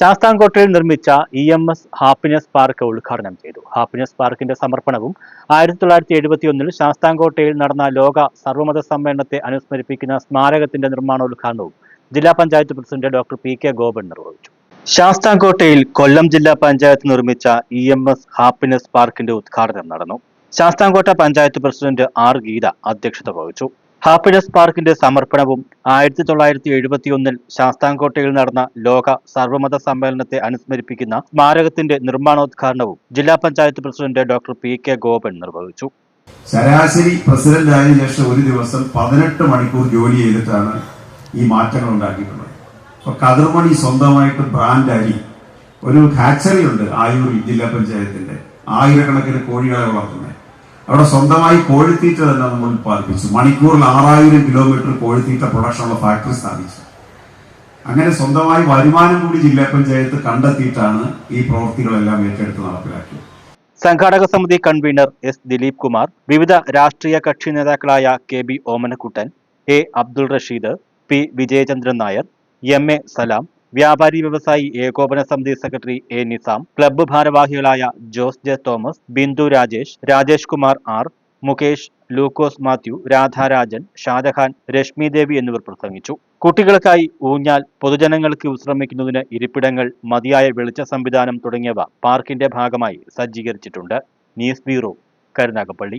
ശാസ്താംകോട്ടയിൽ നിർമ്മിച്ച E M S happiness park ഉദ്ഘാടനം ചെയ്തു. ഹാപ്പിനെസ് പാർക്കിന്റെ സമർപ്പണവും ആയിരത്തി തൊള്ളായിരത്തി എഴുപത്തിയൊന്നിൽ ശാസ്താംകോട്ടയിൽ നടന്ന ലോക സർവമത സമ്മേളനത്തെ അനുസ്മരിപ്പിക്കുന്ന സ്മാരകത്തിന്റെ നിർമ്മാണോദ്ഘാടനവും ജില്ലാ panchayat president doctor P K Gopan നിർവഹിച്ചു. ശാസ്താംകോട്ടയിൽ കൊല്ലം ജില്ലാ പഞ്ചായത്ത് നിർമ്മിച്ച ഇ എം എസ് ഹാപ്പിനെസ് പാർക്കിന്റെ ഉദ്ഘാടനം നടന്നു. ശാസ്താംകോട്ട പഞ്ചായത്ത് പ്രസിഡന്റ് ആർ ഗീത അധ്യക്ഷത വഹിച്ചു. ഹാപ്പിനെസ് പാർക്കിന്റെ സമർപ്പണവും ആയിരത്തി തൊള്ളായിരത്തി എഴുപത്തിയൊന്നിൽ ശാസ്താംകോട്ടയിൽ നടന്ന ലോക സർവമത സമ്മേളനത്തെ അനുസ്മരിപ്പിക്കുന്ന സ്മാരകത്തിന്റെ നിർമ്മാണോദ്ഘാടനവും ജില്ലാ panchayat president doctor P K Gopan നിർവഹിച്ചു. ശരാശരി പ്രസിഡന്റ് ആയതിനു ശേഷം ഒരു ദിവസം പതിനെട്ട് മണിക്കൂർ ജോലി ചെയ്തിട്ടാണ് ഈ മാറ്റങ്ങൾ ഉണ്ടാക്കിയിട്ടുള്ളത്. കതിർമണി സ്വന്തമായിട്ട് ബ്രാൻഡ് അരി ഒരു ഹാച്ചറി ഉണ്ട് ആയൂരിൽ ജില്ലാ പഞ്ചായത്തിന്റെ ആയിരക്കണക്കിന് കോഴികളെ വളർത്തുന്നത്. അവിടെ സ്വന്തമായി കോഴിത്തീറ്റ തന്നെ നമ്മൾ ഉത്പാദിപ്പിച്ചു മണിക്കൂറിൽ ആറായിരം കിലോമീറ്റർ കോഴിത്തീറ്റ പ്രൊഡക്ഷനുള്ള ഫാക്ടറി സ്ഥാപിച്ചു. അങ്ങനെ സ്വന്തമായി വരുമാനം കൂടി ജില്ലാ പഞ്ചായത്ത് കണ്ടെത്തിയിട്ടാണ് ഈ പ്രവൃത്തികളെല്ലാം ഏറ്റെടുത്ത് നടപ്പിലാക്കിയത്. സംഘാടക സമിതി കൺവീനർ എസ് ദിലീപ് കുമാർ വിവിധ രാഷ്ട്രീയ കക്ഷി നേതാക്കളായ K B Omanakuttan A Abdul Rasheed P Vijayachandran Nair M A Salam വ്യാപാരി വ്യവസായി ഏകോപന സമിതി സെക്രട്ടറി എ നിസാം ക്ലബ്ബ് ഭാരവാഹികളായ ജോസ് ജെ തോമസ് ബിന്ദു രാജേഷ് രാജേഷ് കുമാർ ആർ മുകേഷ് ലൂക്കോസ് മാത്യു രാധാരാജൻ ഷാജഹാൻ രശ്മി ദേവി എന്നിവർ പ്രസംഗിച്ചു. കുട്ടികൾക്കായി ഊഞ്ഞാൽ പൊതുജനങ്ങൾക്ക് വിശ്രമിക്കുന്നതിന് ഇരിപ്പിടങ്ങൾ മതിയായ വെളിച്ച സംവിധാനം തുടങ്ങിയവ പാർക്കിന്റെ ഭാഗമായി സജ്ജീകരിച്ചിട്ടുണ്ട്. News bureau Karunagappally.